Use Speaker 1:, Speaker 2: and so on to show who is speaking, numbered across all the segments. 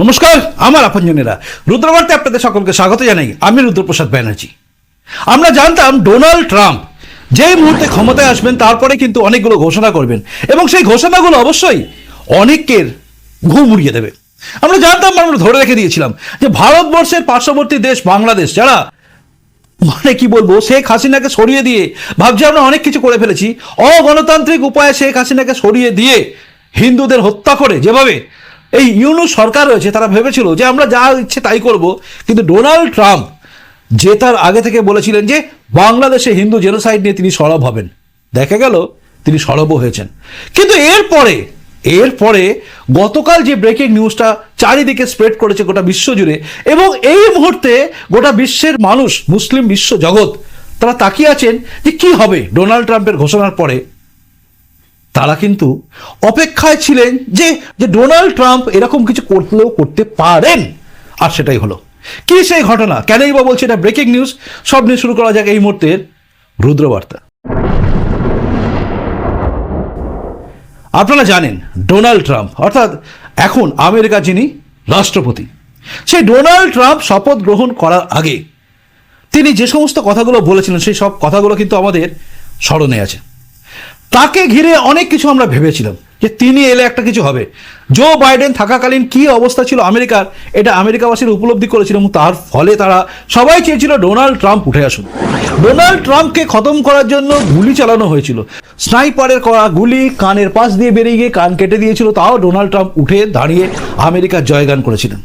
Speaker 1: নমস্কার, আমার আপনজনেরা। রুদ্রবার্তে আপনাদের সকলকে স্বাগত জানাই। আমি রুদ্রপ্রসাদ ব্যানার্জি। আমরা জানতাম ডোনাল্ড ট্রাম্প যেই মুহূর্তে ক্ষমতায় আসবেন, তারপরে কিন্তু অনেকগুলো ঘোষণা করবেন এবং সেই ঘোষণাগুলো অবশ্যই অনেকের ঘুম উড়িয়ে দেবে। আমরা জানতাম আমরা ধরে রেখে দিয়েছিলাম যে ভারতবর্ষের পার্শ্ববর্তী দেশ বাংলাদেশ, যারা মানে কি বলব, শেখ হাসিনাকে সরিয়ে দিয়ে, ভাবছি আমরা অনেক কিছু করে ফেলেছি, অগণতান্ত্রিক উপায়ে শেখ হাসিনাকে সরিয়ে দিয়ে হিন্দুদের হত্যা করে যেভাবে এই ইউনু সরকার রয়েছে, তারা ভেবেছিল যে আমরা যা ইচ্ছে তাই করব, কিন্তু ডোনাল্ড ট্রাম্প যে তার আগে থেকে বলেছিলেন যে বাংলাদেশে হিন্দু জেনোসাইড নিয়ে তিনি সরব হবেন। দেখা গেল তিনি সরবও হয়েছেন। কিন্তু এরপরে এরপরে গতকাল যে ব্রেকিং নিউজটা চারিদিকে স্প্রেড করেছে গোটা বিশ্ব জুড়ে, এবং এই মুহূর্তে গোটা বিশ্বের মানুষ, মুসলিম বিশ্ব জগৎ, তারা তাকিয়ে আছেন যে কি হবে ডোনাল্ড ট্রাম্পের ঘোষণার পরে। তারা কিন্তু অপেক্ষায় ছিলেন যে যে ডোনাল্ড ট্রাম্প এরকম কিছু করলেও করতে পারেন। আর সেটাই হলো। কি সেই ঘটনা? কেনই বা বলছে এটা ব্রেকিং নিউজ সব নিয়ে শুরু করা যাক এই মুহূর্তের রুদ্রবার্তা। আপনারা জানেন, ডোনাল্ড ট্রাম্প, অর্থাৎ এখন আমেরিকা যিনি রাষ্ট্রপতি, সেই ডোনাল্ড ট্রাম্প শপথ গ্রহণ করার আগে তিনি যে সমস্ত কথাগুলো বলেছিলেন, সেই সব কথাগুলো কিন্তু আমাদের স্মরণে আছে। তাকে ঘিরে অনেক কিছু আমরা ভেবেছিলাম যে তিনি এলে একটা কিছু হবে। জো বাইডেন থাকাকালীন কি অবস্থা ছিল আমেরিকার, এটা আমেরিকাবাসীর উপলব্ধি করেছিল এবং তার ফলে তারা সবাই চেয়েছিল ডোনাল্ড ট্রাম্প উঠে আসুন। ডোনাল্ড ট্রাম্পকে খতম করার জন্য গুলি চালানো হয়েছিল। স্নাইপারের করা গুলি কানের পাশ দিয়ে বেরিয়ে গিয়ে কান কেটে দিয়েছিল, তাও ডোনাল্ড ট্রাম্প উঠে দাঁড়িয়ে আমেরিকার জয়গান করেছিলেন।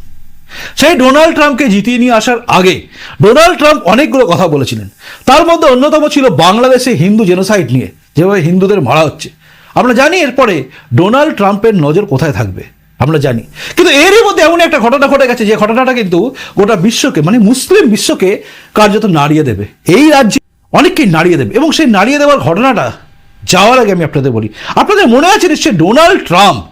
Speaker 1: সেই ডোনাল্ড ট্রাম্পকে জিতিয়ে নিয়ে আসার আগে ডোনাল্ড ট্রাম্প অনেকগুলো কথা বলেছিলেন। তার মধ্যে অন্যতম ছিল বাংলাদেশে হিন্দু জেনোসাইড নিয়ে। যেভাবে হিন্দুদের মারা হচ্ছে। আমরা জানি এরপরে ডোনাল্ড ট্রাম্পের নজর কোথায় থাকবে। আমরা জানি। কিন্তু এরই মধ্যে এমন একটা ঘটনা ঘটে গেছে, যে ঘটনাটা কিন্তু গোটা বিশ্বকে মানে মুসলিম বিশ্বকে কার্যত নাড়িয়ে দেবে। এই রাজ্যে অনেককেই নাড়িয়ে দেবে। এবং সেই নাড়িয়ে দেওয়ার ঘটনাটা যাওয়ার আগে আমি আপনাদের বলি। আপনাদের মনে আছে নিশ্চয়ই ডোনাল্ড ট্রাম্প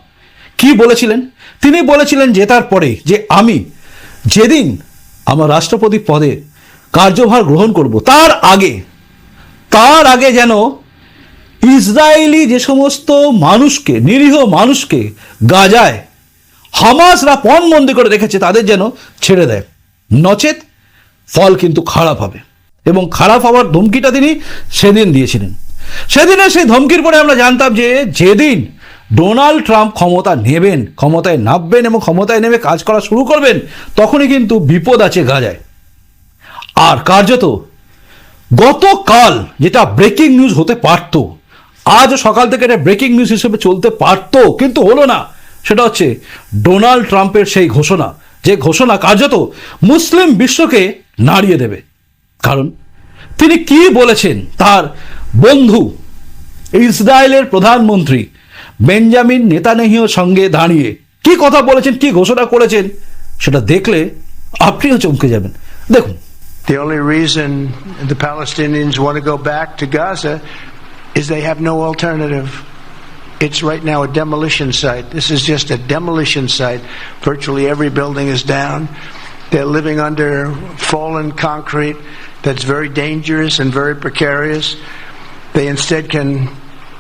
Speaker 1: কি বলেছিলেন? তিনি বলেছিলেন জেতার পরে যে আমি যেদিন আমার রাষ্ট্রপতি পদে কার্যভার গ্রহণ করব, তার আগে তার আগে যেন ইসরায়েলি যে সমস্ত মানুষকে, নিরীহ মানুষকে গাজায় হামাসরা পণবন্দি করে রেখেছে, তাদের যেন ছেড়ে দেয়। নচেত ফল কিন্তু খারাপ হবে এবং খারাপ হওয়ার ধমকিটা তিনি সেদিন দিয়েছিলেন। সেদিনের সেই ধমকির পরে আমরা জানতাম যে যেদিন ডোনাল্ড ট্রাম্প ক্ষমতা নেবেন, ক্ষমতায় নামবেন এবং ক্ষমতায় নেমে কাজ করা শুরু করবেন, তখনই কিন্তু বিপদ আছে গাজায়। আর কার্যত গতকাল যেটা ব্রেকিং নিউজ হতে পারতো আজ সকাল থেকে এটা ব্রেকিং নিউজ হিসেবে চলতে পারতো, কিন্তু হলো না। সেটা হচ্ছে ডোনাল্ড ট্রাম্পের সেই ঘোষণা। যে ঘোষণা কার্যত মুসলিম বিশ্বকে নাড়িয়ে দেবে। কারণ তিনি কি বলেছেন তার বন্ধু ইসরায়েলের প্রধানমন্ত্রী বেঞ্জামিন নেতানেহিওর সঙ্গে দাঁড়িয়ে কি কথা বলেছেন, কি ঘোষণা করেছেন, সেটা দেখলে আপনিও চমকে যাবেন। দেখুন।
Speaker 2: The only reason the Palestinians want to go back to Gaza is they have no alternative. It's right now a demolition site. This is just a demolition site. Virtually every building is down. They're living under fallen concrete that's very dangerous and very precarious. They instead can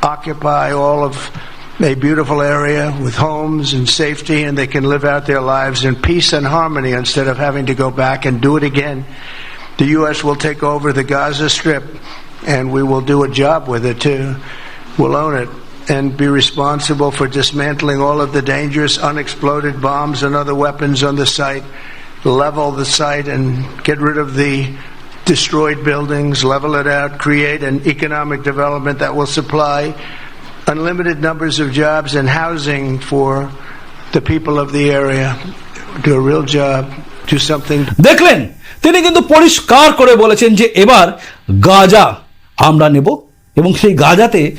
Speaker 2: occupy all of a beautiful area with homes and safety, and they can live out their lives in peace and harmony instead of having to go back and do it again. The U.S. will take over the Gaza Strip, and we will do a job with it too. We'll own it and be responsible for dismantling all of the dangerous unexploded bombs and other weapons on the site, level the site, and get rid of the destroyed buildings, level it out, create an economic development that will supply unlimited numbers of jobs and housing for the people of the area. Do a real job, do something
Speaker 1: দেখলেন তিনি কিন্তু পরিষ্কার করে বলেছেন যে এবার গাজা আমরা নেব এবং সেই গাজাতে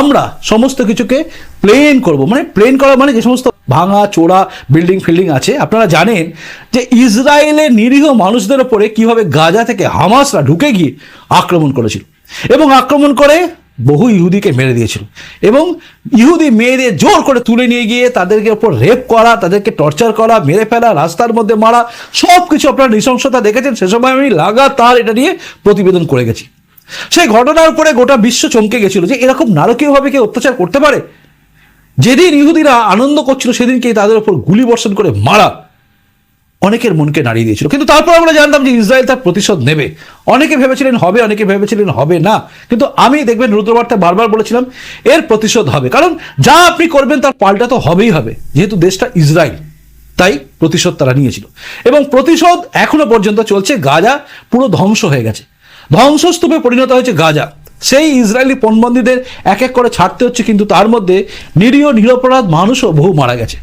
Speaker 1: আমরা সমস্ত কিছুকে প্লেন করব। মানে প্লেন করা মানে যে সমস্ত ভাঙা, চোরা বিল্ডিং ফিল্ডিং আছে। আপনারা জানেন যে ইসরায়েলের নিরীহ মানুষদের ওপরে কীভাবে গাজা থেকে হামাসরা ঢুকে গিয়ে আক্রমণ করেছিল এবং আক্রমণ করে বহু ইহুদিকে মেরে দিয়েছিল এবং ইহুদি মেয়েদের জোর করে তুলে নিয়ে গিয়ে তাদেরকে ওপর রেপ করা, তাদেরকে টর্চার করা, মেরে ফেলা, রাস্তার মধ্যে মারা সব কিছু আপনারা নৃশংসতা দেখেছেন। সে সময় আমি লাগাতার এটা নিয়ে প্রতিবেদন করে গেছি। সেই ঘটনার উপরে গোটা বিশ্ব চমকে গেছিল যে এরকম নারকীয়ভাবে কেউ অত্যাচার করতে পারে? যেদিন ইহুদিরা আনন্দ করছিল সেদিনকেই তাদের উপর গুলি বর্ষণ করে মারা অনেকের মনকে নাড়িয়ে দিয়েছিল। কিন্তু তারপর আমরা জানতাম যে ইসরায়েল তার প্রতিশোধ নেবে। অনেকে ভেবেছিলেন হবে, অনেকে ভেবেছিলেন হবে না। কিন্তু আমি দেখবেন রুদ্রবার্তা বারবার বলেছিলাম, এর প্রতিশোধ হবে। কারণ যা আপনি করবেন, তার পাল্টা তো হবেই হবে। যেহেতু দেশটা ইসরায়েল, তাই প্রতিশোধ তারা নিয়েছিল। এবং প্রতিশোধ এখনও পর্যন্ত চলছে। গাজা পুরো ধ্বংস হয়ে গেছে। ধ্বংসস্তূপে পরিণত হয়েছে গাজা। সেই ইসরায়েলি পণবন্দীদের এক এক করে ছাড়তে হচ্ছে, কিন্তু তার মধ্যে নিরীহ, নিরপরাধ মানুষও বহু মারা গেছে।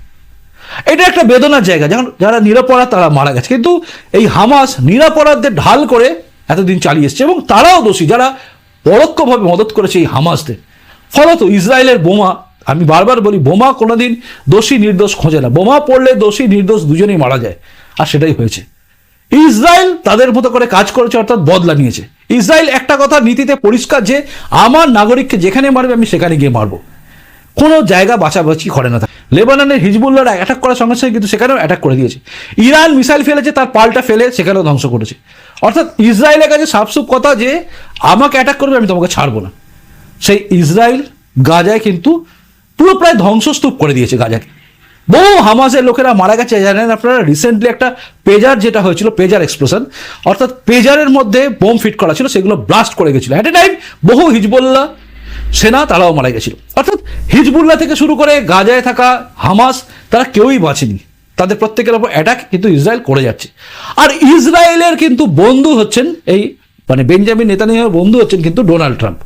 Speaker 1: এটা একটা বেদনার জায়গা, যখন যারা নিরাপরাধ তারা মারা গেছে। কিন্তু এই হামাস নিরাপরাধদের ঢাল করে এতদিন চালিয়ে এসছে এবং তারাও দোষী, যারা পরোক্ষভাবে মদত করেছে এই হামাসদের। ফলত ইসরায়েলের বোমা, আমি বারবার বলি, বোমা কোনোদিন দোষী নির্দোষ খোঁজে না। বোমা পড়লে দোষী নির্দোষ দুজনেই মারা যায়, আর সেটাই হয়েছে। ইসরায়েল তাদের মতো করে কাজ করেছে, অর্থাৎ বদলা নিয়েছে। ইসরায়েল একটা কথা নীতিতে পরিষ্কার যে, আমার নাগরিককে যেখানে মারবে আমি সেখানে গিয়ে মারবো। কোনো জায়গা বাঁচাবাচি করে না লেবাননের হিজবুল্লাহরা অ্যাটাক করার সঙ্গে সঙ্গে কিন্তু সেখানেও অ্যাটাক করে দিয়েছে। ইরান মিসাইল ফেলেছে, তার পাল্টা ফেলে সেখানেও ধ্বংস করেছে। অর্থাৎ ইসরায়েলের কাছে সাফসুপ কথা যে, আমাকে অ্যাটাক করবে, আমি তোমাকে ছাড়বো না। সেই ইসরায়েল গাজায় কিন্তু পুরো প্রায় ধ্বংসস্তূপ করে দিয়েছে গাজাকে। বহু হামাসের লোকেরা মারা গেছে, জানেন আপনারা? রিসেন্টলি একটা পেজার যেটা হয়েছিল পেজার এক্সপ্লোশন অর্থাৎ পেজারের মধ্যে বোম ফিট করা ছিল, সেগুলো ব্লাস্ট করে গেছিল। অ্যাট এ টাইম বহু হিজবুল্লাহ সেনা তারাও মারা গেছিল। অর্থাৎ হিজবুল্লাহ থেকে শুরু করে গাজায় থাকা হামাস, তারা কেউই বাঁচেনি। তাদের প্রত্যেকের ওপর অ্যাটাক কিন্তু ইসরায়েল করে যাচ্ছে। আর ইসরায়েলের কিন্তু বন্ধু হচ্ছেন এই মানে বেঞ্জামিন নেতানিয়াহুর বন্ধু হচ্ছেন কিন্তু ডোনাল্ড ট্রাম্প।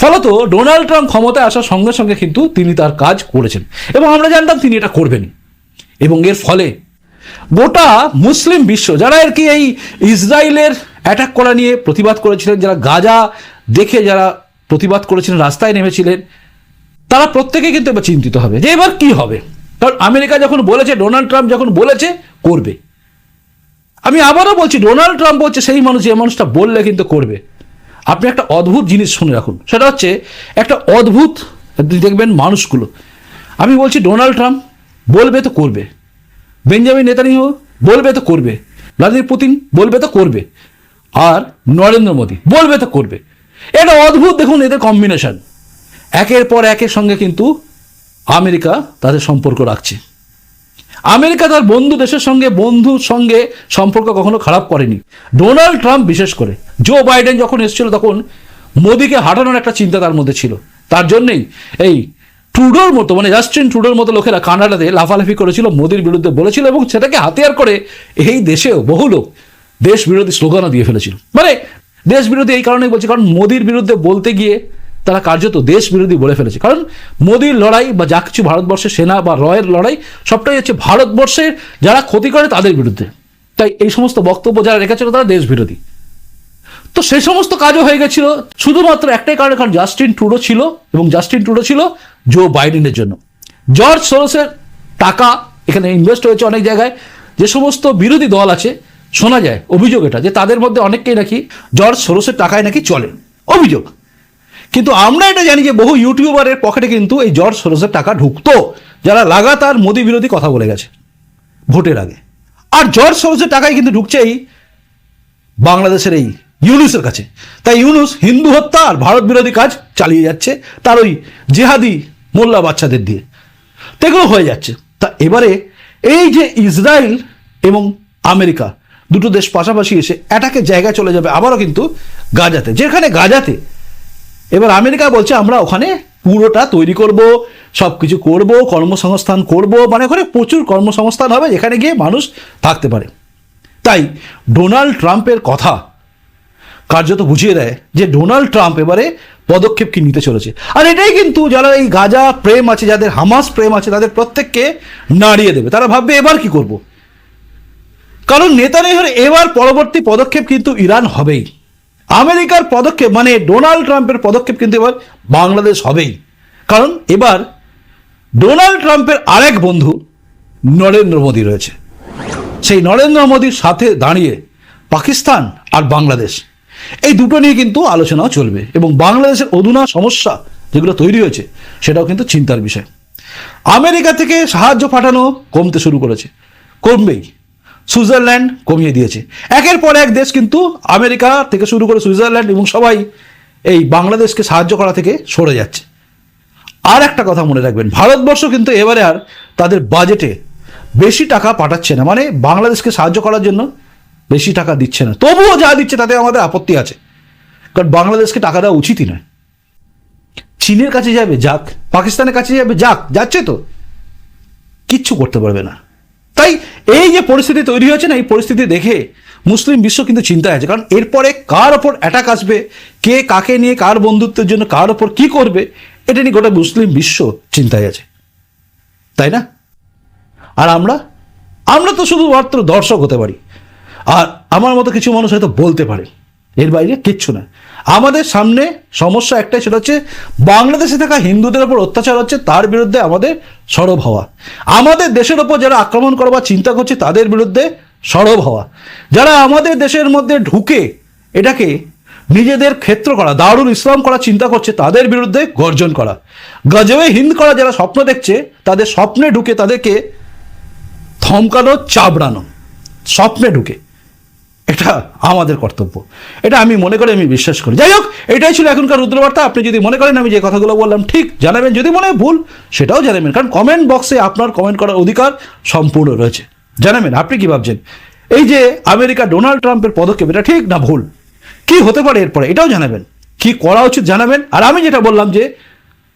Speaker 1: ফলত ডোনাল্ড ট্রাম্প ক্ষমতায় আসার সঙ্গে সঙ্গে কিন্তু তিনি তার কাজ করেছেন। এবং আমরা জানতাম তিনি এটা করবেন। এবং এর ফলে গোটা মুসলিম বিশ্ব, যারা আর কি এই ইসরায়েলের অ্যাটাক করা নিয়ে প্রতিবাদ করেছিলেন, যারা গাজা দেখে যারা প্রতিবাদ করেছিলেন, রাস্তায় নেমেছিলেন, তারা প্রত্যেকে কিন্তু এবার চিন্তিত হবে যে এবার কি হবে? কারণ আমেরিকা যখন বলেছে, ডোনাল্ড ট্রাম্প যখন বলেছে, করবে। আমি আবারও বলছি, ডোনাল্ড ট্রাম্প হচ্ছে সেই মানুষ, যে মানুষটা বললে কিন্তু করবে। আপনি একটা অদ্ভুত জিনিস শুনে রাখুন। সেটা হচ্ছে, একটা অদ্ভুত দেখবেন মানুষগুলো। আমি বলছি, ডোনাল্ড ট্রাম্প বলবে তো করবে। বেঞ্জামিন নেতানিয়াহু বলবে তো করবে। ভ্লাদিমির পুতিন বলবে তো করবে। আর নরেন্দ্র মোদী বলবে তো করবে। এটা অদ্ভুত, দেখুন এদের কম্বিনেশন একের পর একের সঙ্গে কিন্তু আমেরিকা তাদের সম্পর্ক রাখছে। আমেরিকা তার বন্ধু দেশের সঙ্গে, বন্ধুর সঙ্গে সম্পর্ক কখনো খারাপ করেনি। ডোনাল্ড ট্রাম্প বিশেষ করে, জো বাইডেন যখন এসেছিল তখন মোদিকে হাঁটানোর একটা চিন্তা তার মধ্যে ছিল। তার জন্যই এই ট্রুডোর মতো মানে জাস্টিন ট্রুডোর মতো লোকেরা কানাডাতে লাফালাফি করেছিল, মোদির বিরুদ্ধে বলেছিল এবং সেটাকে হাতিয়ার করে এই দেশেও বহু লোক দেশ বিরোধী স্লোগানও দিয়ে ফেলেছিল। মানে দেশ বিরোধী এই কারণেই বলছি, কারণ মোদির বিরুদ্ধে বলতে গিয়ে তারা কার্যত দেশ বিরোধী বলে ফেলেছে। কারণ মোদির লড়াই বা যা কিছু ভারতবর্ষের সেনা বা রয়ের লড়াই, সবটাই হচ্ছে ভারতবর্ষের যারা ক্ষতি করে তাদের বিরুদ্ধে। তাই এই সমস্ত বক্তব্য যারা রেখেছিল তারা দেশ বিরোধী তো সেই সমস্ত কাজও হয়ে গেছিল। শুধুমাত্র একটাই কারণে, কারণ জাস্টিন ট্রুডো ছিল এবং জাস্টিন ট্রুডো ছিল জো বাইডেনের জন্য। জর্জ সোরসের টাকা এখানে ইনভেস্ট হয়েছে অনেক জায়গায়। যে সমস্ত বিরোধী দল আছে, শোনা যায় অভিযোগ এটা, যে তাদের মধ্যে অনেককেই নাকি জর্জ সোরসের টাকায় নাকি চলে। অভিযোগ। কিন্তু আমরা এটা জানি যে বহু ইউটিউবারের পকেটে কিন্তু এই জর্জ সোরসের টাকা ঢুকতো, যারা লাগাতার মোদি বিরোধী কথা বলে গেছে ভোটের আগে। আর জর্জ সোরসের টাকাই কিন্তু ঢুকছে এই বাংলাদেশের এই ইউনুসের কাছে। তাই ইউনুস হিন্দু হত্যা আর ভারত বিরোধী কাজ চালিয়ে যাচ্ছে তার ওই জেহাদি মোল্লা বাচ্চাদের দিয়ে। তো এগুলো হয়ে যাচ্ছে। তা এবারে এই যে ইসরায়েল এবং আমেরিকা, দুটো দেশ পাশাপাশি এসে অ্যাটাকের জায়গায় চলে যাবে আবারও কিন্তু গাজাতে। যেখানে গাজাতে এবার আমেরিকা বলছে, আমরা ওখানে পুরোটা তৈরি করব সব কিছু করব, কর্মসংস্থান করব। মানে ওখানে প্রচুর কর্মসংস্থান হবে যেখানে গিয়ে মানুষ থাকতে পারে। তাই ডোনাল্ড ট্রাম্পের কথা কার্যত বুঝিয়ে দেয় যে ডোনাল্ড ট্রাম্প এবারে পদক্ষেপ কি নিতে চলেছে। আর এটাই কিন্তু যারা এই গাজা প্রেম আছে, যাদের হামাস প্রেম আছে, তাদের প্রত্যেককে নাড়িয়ে দেবে। তারা ভাববে, এবার কি করব? কারণ নেতানিয়াহুর এবার পরবর্তী পদক্ষেপ কিন্তু ইরান হবেই। আমেরিকার পদক্ষেপ মানে ডোনাল্ড ট্রাম্পের পদক্ষেপ কিন্তু এবার বাংলাদেশ হবেই। কারণ এবার ডোনাল্ড ট্রাম্পের আরেক বন্ধু নরেন্দ্র মোদী রয়েছে। সেই নরেন্দ্র মোদীর সাথে দাঁড়িয়ে পাকিস্তান আর বাংলাদেশ, এই দুটো নিয়ে কিন্তু আলোচনাও চলবে এবং বাংলাদেশের অধুনা সমস্যা যেগুলো তৈরি হয়েছে, সেটাও কিন্তু চিন্তার বিষয়। আমেরিকা থেকে সাহায্য পাঠানো কমতে শুরু করেছে, কমবেই। সুইজারল্যান্ড কমিয়ে দিয়েছে। একের পর এক দেশ কিন্তু আমেরিকা থেকে শুরু করে সুইজারল্যান্ড এবং সবাই এই বাংলাদেশকে সাহায্য করা থেকে সরে যাচ্ছে। আর একটা কথা মনে রাখবেন, ভারতবর্ষ কিন্তু এবারে আর তাদের বাজেটে বেশি টাকা পাঠাচ্ছে না। মানে বাংলাদেশকে সাহায্য করার জন্য বেশি টাকা দিচ্ছে না। তবুও যা দিচ্ছে তাতে আমাদের আপত্তি আছে। কারণ বাংলাদেশকে টাকা দেওয়া উচিতই নয়। চীনের কাছে যাবে, যাক। পাকিস্তানের কাছে যাবে, যাক, যাচ্ছে তো। কিচ্ছু করতে পারবে না। এই যে পরিস্থিতি তৈরি হয়েছে না, এই পরিস্থিতি দেখে মুসলিম বিশ্ব কিন্তু চিন্তায় আছে। কারণ এরপরে কার ওপর অ্যাটাক আসবে, কে কাকে নিয়ে কার বন্ধুত্বের জন্য কার ওপর কি করবে, এটা নিয়ে গোটা মুসলিম বিশ্ব চিন্তায় আছে। তাই না? আর আমরা আমরা তো শুধুমাত্র দর্শক হতে পারি। আর আমার মতো কিছু মানুষ হয়তো বলতে পারে। এর বাইরে কিচ্ছু না। আমাদের সামনে সমস্যা একটাই, সেটা হচ্ছে বাংলাদেশে থাকা হিন্দুদের ওপর অত্যাচার হচ্ছে, তার বিরুদ্ধে আমাদের সরব হওয়া। আমাদের দেশের ওপর যারা আক্রমণ করবার চিন্তা করছে, তাদের বিরুদ্ধে সরব হওয়া। যারা আমাদের দেশের মধ্যে ঢুকে এটাকে নিজেদের ক্ষেত্র করা, দারুল ইসলাম করার চিন্তা করছে, তাদের বিরুদ্ধে গর্জন করা। গজবে হিন্দ করা যারা স্বপ্ন দেখছে, তাদের স্বপ্নে ঢুকে তাদেরকে থমকানো, চাবড়ানো। স্বপ্নে ঢুকে। এটা আমাদের কর্তব্য। এটা আমি মনে করি আমি বিশ্বাস করি। যাই হোক, এটাই ছিল এখনকার রুদ্রবার্তা। আপনি যদি মনে করেন আমি যে কথাগুলো বললাম, ঠিক জানাবেন। যদি মনে হয় ভুল, সেটাও জানাবেন। কারণ কমেন্ট বক্সে আপনার কমেন্ট করার অধিকার সম্পূর্ণ রয়েছে। জানাবেন, আপনি কি ভাবছেন? এই যে আমেরিকা ডোনাল্ড ট্রাম্পের পদক্ষেপ, এটা ঠিক না ভুল? কি হতে পারে এরপরে? এটাও জানাবেন। কি করা উচিত জানাবেন? আর আমি যেটা বললাম যে,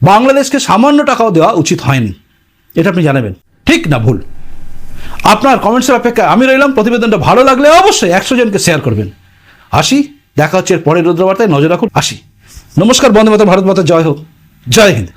Speaker 1: বাংলাদেশকে সামান্য টাকাও দেওয়া উচিত হয়নি। এটা আপনি জানাবেন। ঠিক না ভুল? আপনার কমেন্টসের অপেক্ষায় আমি রইলাম। প্রতিবেদনটা ভালো লাগলে অবশ্যই একশো জনকে শেয়ার করবেন। আসি, দেখা হচ্ছে এর পরের রুদ্রবার্তায়। নজর রাখুন। আসি। নমস্কার বন্দে মাতা ভারত মাতা। জয় হোক। জয় হিন্দ।